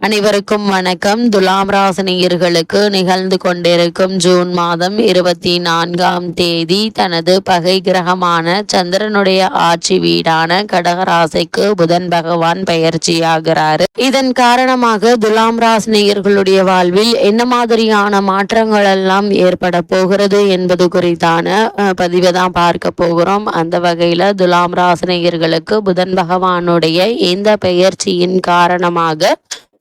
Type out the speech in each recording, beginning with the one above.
அனைவருக்கும் வணக்கம். துலாம் ராசினியர்களுக்கு நிகழ்ந்து கொண்டிருக்கும் ஜூன் மாதம் இருபத்தி நான்காம் தேதி தனது பகை கிரகமான சந்திரனுடைய ஆட்சி வீடான கடகராசிக்கு புதன் பகவான் பெயர்ச்சியாகிறாரு. இதன் காரணமாக துலாம் ராசினியர்களுடைய வாழ்வில் என்ன மாதிரியான மாற்றங்கள் எல்லாம் ஏற்பட போகிறது என்பது குறித்தான அஹ், பதிவை தான் பார்க்க போகிறோம். அந்த வகையில துலாம் ராசினியர்களுக்கு புதன் பகவானுடைய இந்த பெயர்ச்சியின் காரணமாக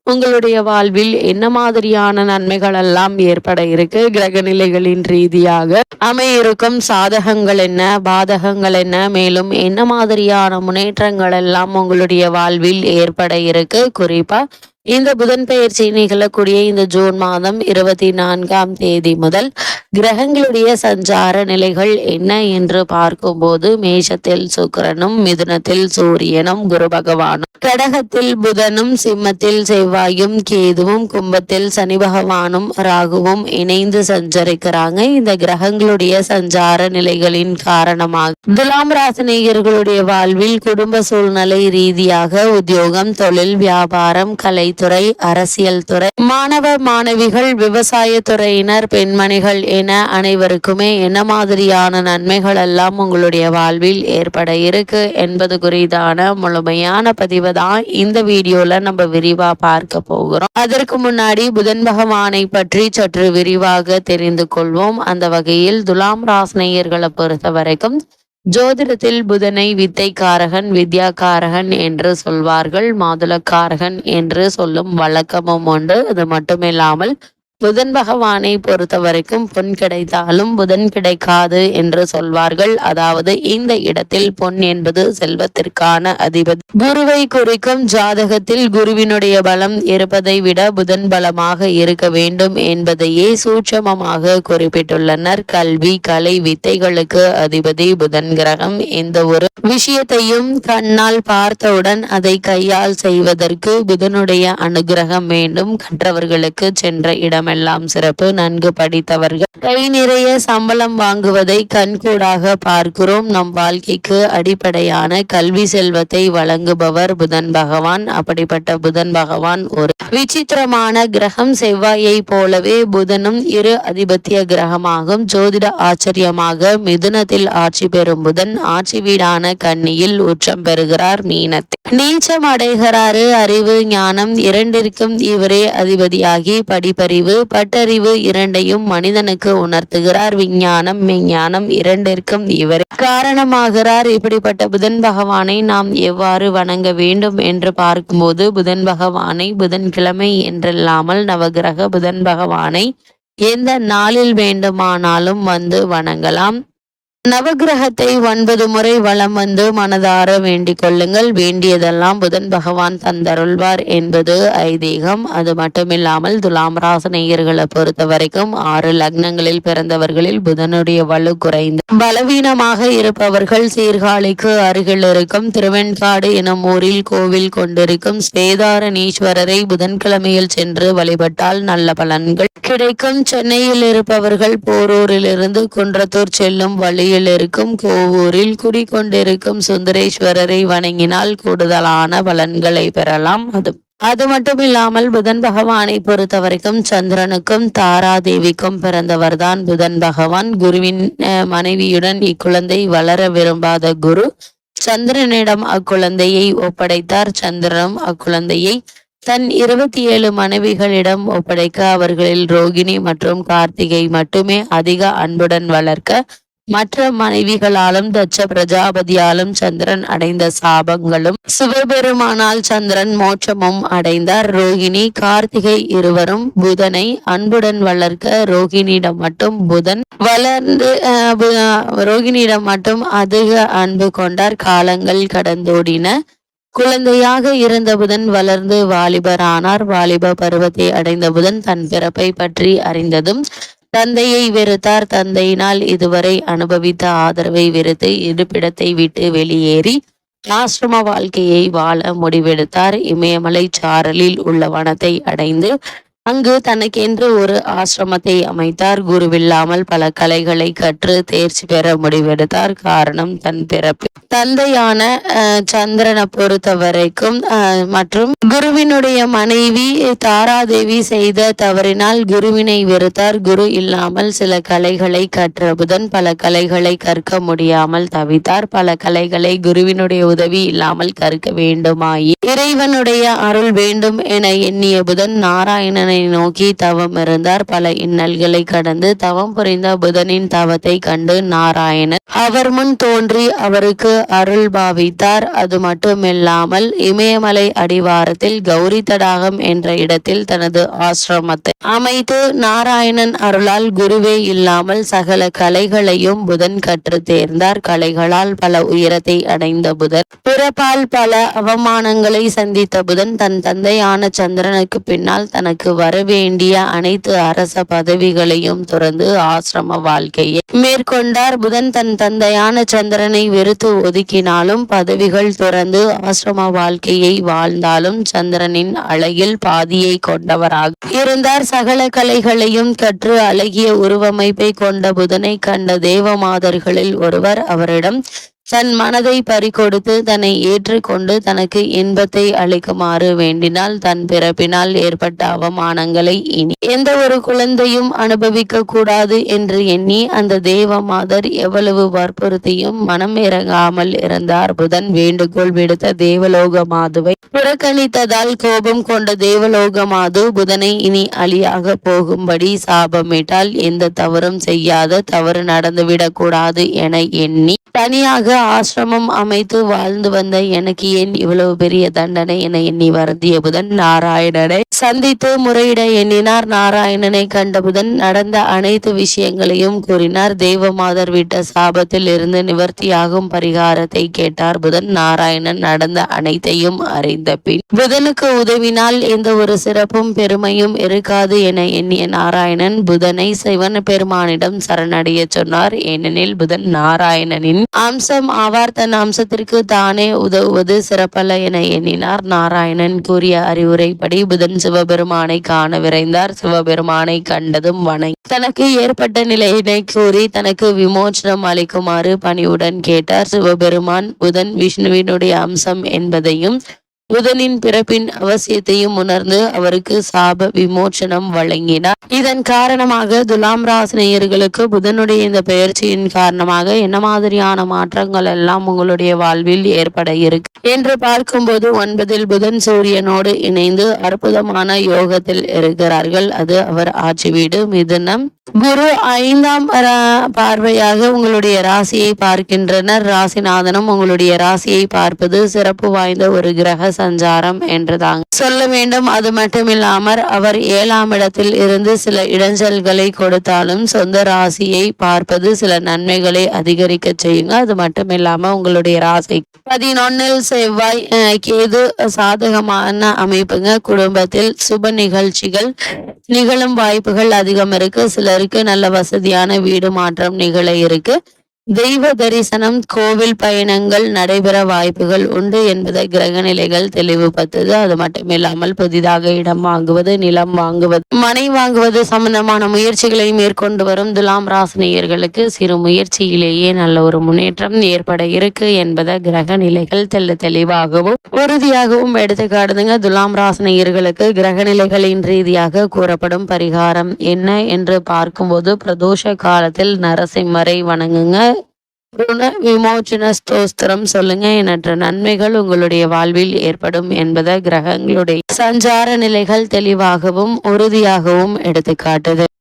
உங்களுடைய வாழ்வில் என்ன மாதிரியான நன்மைகள் எல்லாம் ஏற்பட இருக்கு? கிரக நிலைகளின் ரீதியாக அமையிருக்கும் சாதகங்கள் என்ன? பாதகங்கள் என்ன? மேலும் என்ன மாதிரியான முன்னேற்றங்கள் எல்லாம் உங்களுடைய வாழ்வில் ஏற்பட இருக்கு? குறிப்பா இந்த புதன் பெயர்ச்சி நிகழக்கூடிய இந்த ஜூன் மாதம் இருபத்தி நான்காம் தேதி முதல் கிரகங்களுடைய சஞ்சார நிலைகள் என்ன என்று பார்க்கும்போது மேஷத்தில் சுக்கிரனும் மிதுனத்தில் சூரியனும் குரு பகவானும். கடகத்தில் புதனும் சிம்மத்தில் செவ்வாயும் கேதுவும் கும்பத்தில் சனி பகவானும் ராகுவும் இணைந்து சஞ்சரிக்கிறாங்க. இந்த கிரகங்களுடைய சஞ்சார நிலைகளின் காரணமாக துலாம் ராசினியர்களுடைய வாழ்வில் குடும்ப சூழ்நிலை ரீதியாக உத்தியோகம் தொழில் வியாபாரம் கலைத்துறை அரசியல் துறை மாணவ மாணவிகள் விவசாய துறையினர் பெண்மணிகள் என அனைவருக்குமே என்ன மாதிரியான நன்மைகள் எல்லாம் உங்களுடைய வாழ்வில் ஏற்பட இருக்கு என்பது குறித்தான முழுமையான பதிவை தான் இந்த வீடியோல நம்ம விரிவா பார்க்க போகிறோம். அதற்கு முன்னாடி புதன் பகவானை பற்றி சற்று விரிவாக தெரிந்து கொள்வோம். அந்த வகையில் துலாம் ராசினியர்களை பொறுத்த வரைக்கும் ஜோதிடத்தில் புதனை வித்தைக்காரகன் வித்யாக்காரகன் என்று சொல்வார்கள் மாதுளக்காரகன் என்று சொல்லும் வழக்கமும் உண்டு. அது மட்டுமில்லாமல் புதன் பகவானை பொறுத்த வரைக்கும் பொன் கிடைத்தாலும் புதன் கிடைக்காது என்று சொல்வார்கள். அதாவது இந்த இடத்தில் பொன் என்பது செல்வத்திற்கான அதிபதி. குருவை குறிக்கும் ஜாதகத்தில் குருவினுடைய பலம் இருப்பதை விட புதன் பலமாக இருக்க வேண்டும் என்பதையே சூட்சமமாக குறிப்பிட்டுள்ளனர். கல்வி கலை வித்தைகளுக்கு அதிபதி புதன் கிரகம் எந்த ஒரு விஷயத்தையும் கண்ணால் பார்த்தவுடன் அதை கையால் செய்வதற்கு புதனுடைய அனுகிரகம் வேண்டும். கற்றவர்களுக்கு சென்ற இடம் எல்லாம் சிறப்பு. நன்கு படித்தவர்கள் கை நிறைய சம்பளம் வாங்குவதை கண்கூடாக பார்க்கிறோம். நம் வாழ்க்கைக்கு அடிப்படையான கல்வி செல்வத்தை வழங்குபவர் புதன் பகவான். அப்படிப்பட்ட புதன் பகவான் ஒரு விசித்திரமான கிரகம் செவ்வாயை போலவே புதனும் இரு அதிபத்திய கிரகமாகும். ஜோதிட ஆச்சரியமாக மிதுனத்தில் ஆட்சி பெறும் புதன் ஆட்சி வீடான கன்னியில் உச்சம் பெறுகிறார் மீனத்தில் நீச்சம் அடைகிறாரு. அறிவு ஞானம் இரண்டிற்கும் இவரே அதிபதியாகி படிப்பறிவு பட்டறிவு இரண்டையும் மனிதனுக்கு உணர்த்துகிறார். விஞ்ஞானம் மெஞ்ஞானம் இரண்டிற்கும் இவரே காரணமாகிறார். இப்படிப்பட்ட புதன் பகவானை நாம் எவ்வாறு வணங்க வேண்டும் என்று பார்க்கும்போது புதன் பகவானை புதன்கிழமை என்றில்லாமல் நவகிரக புதன் பகவானை எந்த நாளில் வேண்டுமானாலும் வந்து வணங்கலாம். நவகிரகத்தை ஒன்பது முறை வலம் வந்து மனதார வேண்டிக் கொள்ளுங்கள். வேண்டியதெல்லாம் புதன் பகவான் தந்தருள்வார் என்பது ஐதீகம். அது மட்டுமில்லாமல் துலாம் ராசநேயர்களை பொறுத்த வரைக்கும் ஆறு லக்னங்களில் பிறந்தவர்களில் புதனுடைய வலு குறைந்து பலவீனமாக இருப்பவர்கள் சீர்காழிக்கு அருகில் இருக்கும். திருவெண்காடு எனும் ஊரில் கோவில் கொண்டிருக்கும். ஸ்வேதாரணீஸ்வரரை புதன்கிழமையில் சென்று வழிபட்டால் நல்ல பலன்கள் கிடைக்கும். சென்னையில் இருப்பவர்கள் போரூரிலிருந்து குன்றத்தூர் செல்லும் வழி அருகில் இருக்கும் கோவூரில் குடிக்கொண்டிருக்கும் சுந்தரேஸ்வரரை வணங்கினால் கூடுதலான பலன்களை பெறலாம் அது. அது மட்டும் இல்லாமல் புதன் பகவானை பொறுத்த வரைக்கும் சந்திரனுக்கும் தாராதேவிக்கும் பிறந்தவர்தான் புதன் பகவான். குருவின் மனைவியுடன் இக்குழந்தை வளர விரும்பாத குரு சந்திரனிடம் அக்குழந்தையை ஒப்படைத்தார். சந்திரனும் அக்குழந்தையை தன் இருபத்தி ஏழு மனைவிகளிடம் ஒப்படைக்க அவர்களில் ரோகிணி மற்றும் கார்த்திகை மட்டுமே அதிக அன்புடன் வளர்க்க மற்ற மனைவிகளாலும் தட்ச பிரஜாபதியாலும் சந்திரன் அடைந்த சாபங்களும் சிவபெருமானால் சந்திரன் மோட்சமும் அடைந்தார். ரோகிணி கார்த்திகை இருவரும் புதனை அன்புடன் வளர்க்க ரோகிணியிடம் மட்டும் புதன் வளர்ந்து அஹ், ரோகிணியிடம் மட்டும் அதிக அன்பு கொண்டார். காலங்கள் கடந்தோடின. குழந்தையாக இருந்த புதன் வளர்ந்து வாலிபரானார். வாலிப பருவத்தை அடைந்த புதன் தன் பிறப்பை பற்றி அறிந்ததும் தந்தையை வெறுத்தார். தந்தையினால் இதுவரை அனுபவித்த ஆதரவை வெறுத்து இருப்பிடத்தை விட்டு வெளியேறி ஆசிரம வாழ்க்கையை வாழ முடிவெடுத்தார். இமயமலை சாரலில் உள்ள வனத்தை அடைந்து அங்கு தனக்கென்று ஒரு ஆசிரமத்தை அமைத்தார். குருவில்லாமல் பல கலைகளை கற்று தேர்ச்சி பெற முடிவெடுத்தார். காரணம் தன் பிறப்பு. தந்தையான சந்திரனை பொறுத்த வரைக்கும் மற்றும் குருவினுடைய மனைவி தாராதேவி செய்த தவறினால் குருவினை வெறுத்தார். குரு இல்லாமல் சில கலைகளை கற்ற புதன் பல கலைகளை கற்க முடியாமல் தவித்தார். பல கலைகளை குருவினுடைய உதவி இல்லாமல் கற்க வேண்டுமாயி இறைவனுடைய அருள் வேண்டும் என எண்ணிய புதன் நாராயணனை நோக்கி தவம் இருந்தார். பல இன்னல்களை கடந்து தவம் புரிந்த புதனின் தவத்தை கண்டு நாராயணர் அவர் முன் தோன்றி அவருக்கு அருள் பாவித்தார். அது மட்டுமில்லாமல் இமயமலை அடிவாரத்தில் கௌரி தடாகம் என்ற இடத்தில் தனது ஆசிரமத்தை அமைத்து நாராயணன் அருளால் குருவே இல்லாமல் சகல கலைகளையும் புதன் கற்று தேர்ந்தார். கலைகளால் பல உயரத்தை அடைந்த புதன் பிறப்பால் பல அவமானங்களை சந்தித்த புதன் தன் தந்தையான சந்திரனுக்கு பின்னால் தனக்கு வரவேண்டிய அனைத்து அரச பதவிகளையும் துறந்து ஆசிரம வாழ்க்கையை மேற்கொண்டார். புதன் தன் தந்தையான சந்திரனை வெறுத்து ஒதுக்கினாலும் பதவிகள் துறந்து ஆசிரம வாழ்க்கையை வாழ்ந்தாலும் சந்திரனின் அழகில் பாதியை கொண்டவராக இருந்தார். சகல கலைகளையும் கற்று அழகிய உருவமைப்பை கொண்ட புதனை கண்ட தேவமாதர்களில் ஒருவர் அவரிடம் தன் மனதை பறிகொடுத்து தன்னை ஏற்றுக்கொண்டு தனக்கு இன்பத்தை அளிக்குமாறு வேண்டினால் தன் பிறப்பினால் ஏற்பட்ட அவமானங்களை இனி எந்த ஒரு குழந்தையும் அனுபவிக்க கூடாது என்று எண்ணி அந்த தேவமாதர் எவ்வளவு வற்புறுத்தியும் மனம் இறங்காமல் இருந்தார். புதன் வேண்டுகோள் விடுத்த தேவலோக மாதுவை புறக்கணித்ததால் கோபம் கொண்ட தேவலோக மாது புதனை இனி அழியாக போகும்படி சாபமிட்டால் எந்த தவறும் செய்யாத தவறு நடந்துவிடக் கூடாது என எண்ணி தனியாக ஆசிரமம் அமைத்து வாழ்ந்து வந்த எனக்கு ஏன் இவ்வளவு பெரிய தண்டனை என எண்ணி வருந்திய புதன் நாராயணனை சந்தித்து முறையிட எண்ணினார். நாராயணனை கண்ட புதன் நடந்த அனைத்து விஷயங்களையும் கூறினார். தேவமாதர் விட்ட சாபத்தில் இருந்து நிவர்த்தியாகும் பரிகாரத்தை கேட்டார். புதன் நாராயணன் நடந்த அனைத்தையும் அறிந்த பின் புதனுக்கு உதவினால் எந்த ஒரு சிறப்பும் பெருமையும் இருக்காது என எண்ணிய நாராயணன் புதனை சிவன் பெருமானிடம் சரணடைய சொன்னார். ஏனெனில் புதன் நாராயணனின் அம்சம் ஆவார் தன் அம்சத்திற்கு தானே உதவுவது சிறப்பல்ல என எண்ணினார். நாராயணன் கூறிய அறிவுரைப்படி புதன் சிவபெருமானை காண விரைந்தார். சிவபெருமானை கண்டதும் வணை தனக்கு ஏற்பட்ட நிலையினை கூறி தனக்கு விமோச்சனம் அளிக்குமாறு பணிவுடன் கேட்டார். சிவபெருமான் புதன் விஷ்ணுவினுடைய அம்சம் என்பதையும் புதனின் பிறப்பின் அவசியத்தையும் உணர்ந்து அவருக்கு சாப விமோச்சனம் வழங்கினார். இதன் காரணமாக துலாம் ராசினியர்களுக்கு புதனுடைய இந்த பெயர்ச்சியின் காரணமாக என்ன மாதிரியான மாற்றங்கள் எல்லாம் உங்களுடைய வாழ்வில் ஏற்பட இருக்கு? என்று பார்க்கும்போது ஒன்பதில் புதன் சூரியனோடு இணைந்து அற்புதமான யோகத்தில் இருக்கிறார்கள். அது அவர் ஆட்சி வீடு மிதுனம். குரு ஐந்தாம் பார்வையாக உங்களுடைய ராசியை பார்க்கின்றனர். ராசிநாதனும் உங்களுடைய ராசியை பார்ப்பது சிறப்பு வாய்ந்த ஒரு கிரக சஞ்சாரம் என்றுதாங்க. சொல்ல வேண்டும் அது மட்டுமில்லாமல் அவர் ஏழாம் இடத்தில் இருந்து சில இடைஞ்சல்களை கொடுத்தாலும் சொந்த ராசியை பார்ப்பது சில நன்மைகளை அதிகரிக்க செய்யுங்க. அது மட்டுமில்லாம உங்களுடைய ராசி. பதினொன்னில் செவ்வாய் அஹ், கேது சாதகமான அமைப்புங்க. குடும்பத்தில் சுப நிகழ்ச்சிகள் நிகழும் வாய்ப்புகள் அதிகம் இருக்கு. சிலருக்கு நல்ல வசதியான வீடு மாற்றம் நிகழ இருக்கு. தெய்வ தரிசனம் கோவில் பயணங்கள் நடைபெற வாய்ப்புகள் உண்டு என்பதை கிரக நிலைகள் தெளிவுபடுத்துது. அது மட்டுமில்லாமல் புதிதாக இடம் வாங்குவது நிலம் வாங்குவது மனை வாங்குவது சம்பந்தமான முயற்சிகளை மேற்கொண்டு வரும் துலாம் ராசினியர்களுக்கு சிறு முயற்சியிலேயே நல்ல ஒரு முன்னேற்றம் ஏற்பட இருக்கு என்பதை கிரக நிலைகள் தெல்ல தெளிவாகவும் உறுதியாகவும் எடுத்துக்காடுதுங்க துலாம் ராசினியர்களுக்கு கிரக நிலைகளின் ரீதியாக கூறப்படும் பரிகாரம் என்ன என்று பார்க்கும்போது பிரதோஷ காலத்தில் நரசிம்மரை வணங்குங்க. ருண விமோச்சன ஸ்தோஸ்திரம் சொல்லுங்க. எண்ணற்ற நன்மைகள் உங்களுடைய வாழ்வில் ஏற்படும் என்பதை கிரகங்களுடைய சஞ்சார நிலைகள் தெளிவாகவும் உறுதியாகவும் எடுத்துக்காட்டுது.